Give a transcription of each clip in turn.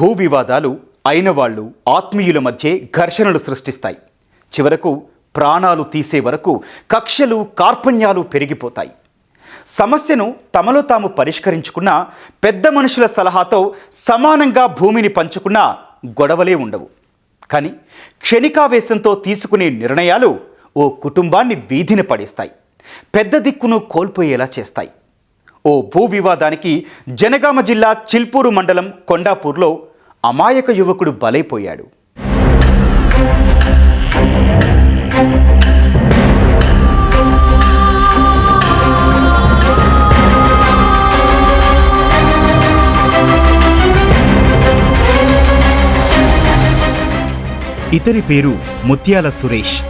భూ వివాదాలు అయిన వాళ్ళు ఆత్మీయుల మధ్య ఘర్షణలు సృష్టిస్తాయి. చివరకు ప్రాణాలు తీసే వరకు కక్షలు కార్పణ్యాలు పెరిగిపోతాయి. సమస్యను తమలో తాము పరిష్కరించుకున్న పెద్ద మనుషుల సలహాతో సమానంగా భూమిని పంచుకున్న గొడవలే ఉండవు. కానీ క్షణికావేశంతో తీసుకునే నిర్ణయాలు ఓ కుటుంబాన్ని వీధిన పడేస్తాయి. పెద్ద దిక్కును కోల్పోయేలా చేస్తాయి. ఓ భూ వివాదానికి జనగామ జిల్లా చిల్పూరు మండలం కొండాపూర్లో అమాయక యువకుడు బలైపోయాడు. ఇతని పేరు ముత్యాల సురేష్.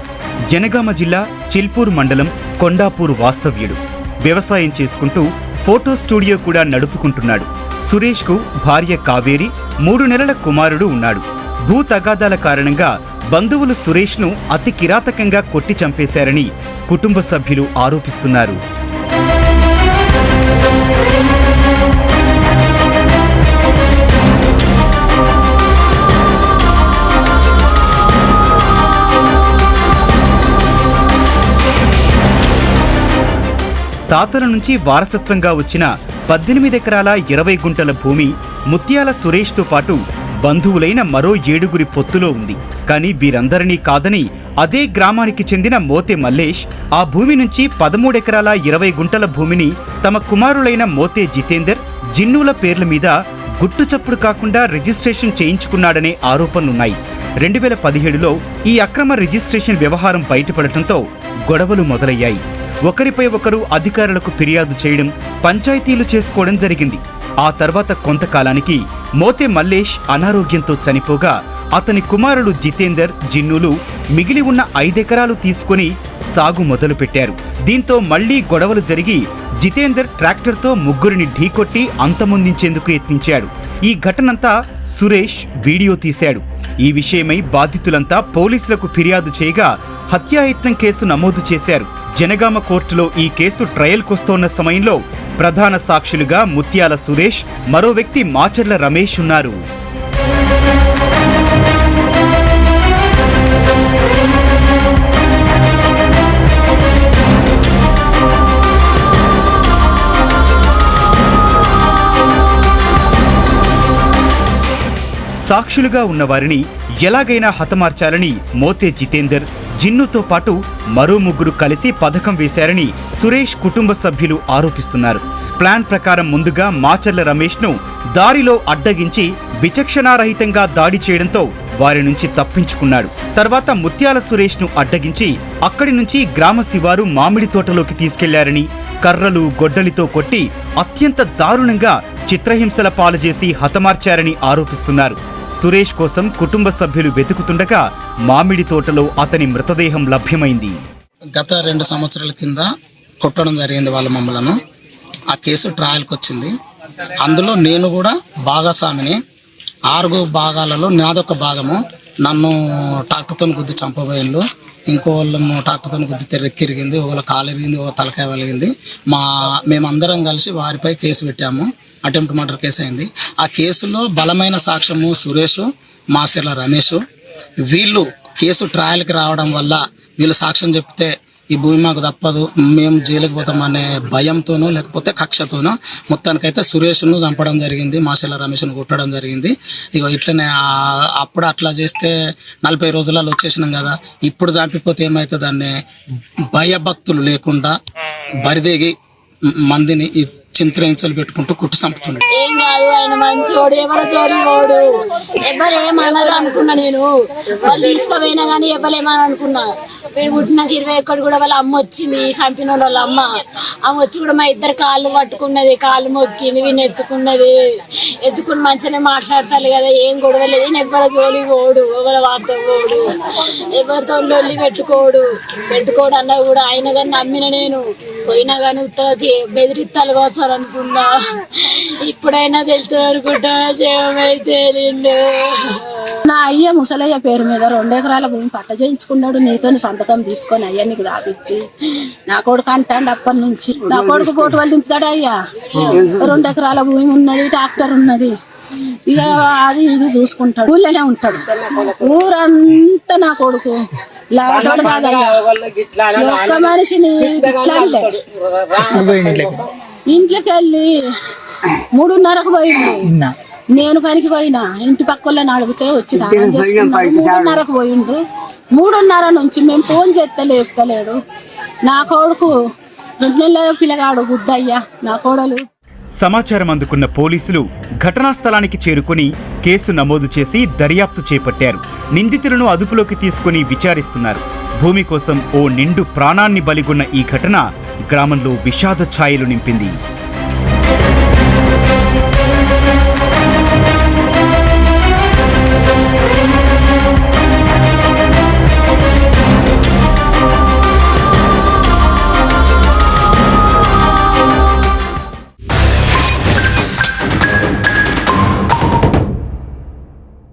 జనగామ జిల్లా చిల్పూర్ మండలం కొండాపూర్ వాస్తవ్యుడు. వ్యవసాయం చేసుకుంటూ ఫోటో స్టూడియో కూడా నడుపుకుంటున్నాడు. సురేష్కు భార్య కావేరి మూడు నెలల కుమారుడు ఉన్నాడు. భూ తగాదాల కారణంగా బంధువులు సురేష్ను అతి కిరాతకంగా కొట్టి చంపేశారని కుటుంబ సభ్యులు ఆరోపిస్తున్నారు. తాతల నుంచి వారసత్వంగా వచ్చిన పద్దెనిమిది ఎకరాల ఇరవై గుంటల భూమి ముత్యాల సురేష్తో పాటు బంధువులైన మరో ఏడుగురి పొత్తులో ఉంది. కానీ వీరందరినీ కాదని అదే గ్రామానికి చెందిన మోతే మల్లేష్ ఆ భూమి నుంచి పదమూడెకరాల ఇరవై గుంటల భూమిని తమ కుమారులైన మోతే జితేందర్ జిన్నుల పేర్ల మీద గుట్టు చప్పుడు కాకుండా రిజిస్ట్రేషన్ చేయించుకున్నాడనే ఆరోపణలున్నాయి. రెండు వేల పదిహేడులో ఈ అక్రమ రిజిస్ట్రేషన్ వ్యవహారం బయటపడటంతో గొడవలు మొదలయ్యాయి. ఒకరిపై ఒకరు అధికారులకు ఫిర్యాదు చేయడం పంచాయతీలు చేసుకోవడం జరిగింది. ఆ తర్వాత కొంతకాలానికి మోతే మల్లేష్ అనారోగ్యంతో చనిపోగా అతని కుమారుడు జితేందర్ జిన్నులు మిగిలి ఉన్న ఐదెకరాలు తీసుకుని సాగు మొదలుపెట్టారు. దీంతో మళ్ళీ గొడవలు జరిగి జితేందర్ ట్రాక్టర్తో ముగ్గురిని ఢీకొట్టి అంతమొందించేందుకు యత్నించాడు. ఈ ఘటనంతా సురేష్ వీడియో తీశాడు. ఈ విషయమై బాధితులంతా పోలీసులకు ఫిర్యాదు చేయగా హత్యాయత్నం కేసు నమోదు చేశారు. జనగామ కోర్టులో ఈ కేసు ట్రయల్కొస్తోన్న సమయంలో ప్రధాన సాక్షులుగా ముత్యాల సురేష్ మరో వ్యక్తి మాచర్ల రమేష్ ఉన్నారు. సాక్షులుగా ఉన్నవారిని ఎలాగైనా హతమార్చాలని మోతే జితేందర్ జిన్నుతో పాటు మరో ముగ్గురు కలిసి పథకం వేశారని సురేష్ కుటుంబ సభ్యులు ఆరోపిస్తున్నారు. ప్లాన్ ప్రకారం ముందుగా మాచర్ల రమేష్ను దారిలో అడ్డగించి విచక్షణారహితంగా దాడి చేయడంతో వారి నుంచి తప్పించుకున్నాడు. తర్వాత ముత్యాల సురేష్ను అడ్డగించి అక్కడి నుంచి గ్రామ శివారు మామిడి తోటలోకి తీసుకెళ్ళారని కర్రలు గొడ్డలితో కొట్టి అత్యంత దారుణంగా చిత్రహింసల పాలు చేసి హతమార్చారని ఆరోపిస్తున్నారు. సురేష్ కోసం కుటుంబ సభ్యులు వెతుకుతుండగా మామిడి తోటలో అతని మృతదేహం లభ్యమైంది. గత రెండు సంవత్సరాల కింద కొట్టడం జరిగింది వాళ్ళ మమ్మలను. ఆ కేసు ట్రయల్కి వచ్చింది. అందులో నేను కూడా భాగస్వామిని. ఆరుగు భాగాలలో నాదొక భాగము. నన్ను ట్రాక్టర్తో గుద్ది చంపబోయిళ్ళు ఇంకో వాళ్ళను ట్రాక్టర్తో గుద్ది తెరెక్కిరిగింది ఒకళ్ళ కాలు ఎరిగింది ఒక తలకాయ వెలిగింది. మా మేమందరం కలిసి వారిపై కేసు పెట్టాము. అటెంప్ట్ మర్డర్ కేసు అయింది ఆ కేసులో బలమైన సాక్ష్యము సురేష్ మాసిర్ల రమేష్. వీళ్ళు కేసు ట్రయల్కి రావడం వల్ల వీళ్ళు సాక్ష్యం చెప్తే ఈ భూమి మాకు తప్పదు. మేము జైలుకి అనే భయంతోనో లేకపోతే కక్షతోనో మొత్తానికైతే సురేష్ను చంపడం జరిగింది మాసెల రమేష్ను కొట్టడం జరిగింది. ఇక ఇట్లనే అప్పుడు అట్లా చేస్తే నలభై రోజులలో వచ్చేసినాం కదా. ఇప్పుడు చంపిపోతే ఏమవుతుంది దాన్ని భయభక్తులు లేకుండా బరిదేగి మందిని ఈ పెట్టుకుంటూ కుట్టి చంపుతున్నాడు. ఏం కాదు ఆయన మంచోడు ఎవరు అనుకున్నా నేను. వాళ్ళు తీసుకుపోయినా కానీ ఎవరేమని అనుకున్నా. వీడు పుట్టినాక ఇరవై ఒక్కటి కూడా వాళ్ళ అమ్మ వచ్చింది చంపిన వాళ్ళ అమ్మ. ఆమె వచ్చి కూడా మా ఇద్దరు కాళ్ళు పట్టుకున్నది కాళ్ళు మొక్కింది వీని ఎత్తుకున్నది. ఎత్తుకుని మంచిగానే మాట్లాడతారు కదా ఏం గొడవ లేదు. ఎవరి జోలి పోడు ఎవరి వార్త పోడు ఎవరితో లొల్లి పెట్టుకోడు. పెట్టుకోడు అన్నా కూడా ఆయన కానీ నమ్మిన నేను. పోయినా కానీ ఉత్తకి బెదిరిత్తాలు కావచ్చు అనుకున్నా ఇప్పుడైనా తెలుస్తుంది అనుకుంటా శవమైతే నిండు నా అయ్య ముసలయ్య పేరు మీద రెండు ఎకరాల భూమి పట్ట చేయించుకున్నాడు. నీతో సంతకం తీసుకొని అయ్యా నీకు దాపిచ్చి నా కొడుకు అంటాడు అప్పటి నుంచి. నా కొడుకు పోటు వాళ్ళు దింపుతాడు అయ్యా. రెండు ఎకరాల భూమి ఉన్నది ట్రాక్టర్ ఉన్నది. ఇక అది ఇది చూసుకుంటాడు. ఊళ్ళోనే ఉంటాడు. ఊరంతా నా కొడుకు. కాదయ్యా. ఒక్క మనిషిని ఇంట్లోకి వెళ్ళి మూడున్నరకు పోయిండు. నేను పనికి పోయినా. ఇంటి పక్క అడిగితే వచ్చి. మూడున్నరకు పోయిండు. మూడున్నర నుంచి మేము ఫోన్ చేస్తే లేపుతలేడు నా కొడుకు రెండు నెలల పిల్లగాడు గుడ్డయ్యా. నా కోడలు. సమాచారం అందుకున్న పోలీసులు ఘటనా స్థలానికి చేరుకుని కేసు నమోదు చేసి దర్యాప్తు చేపట్టారు. నిందితులను అదుపులోకి తీసుకుని విచారిస్తున్నారు. భూమి కోసం ఓ నిండు ప్రాణాన్ని బలిగొన్న ఈ ఘటన గ్రామంలో విషాద ఛాయలు నింపింది.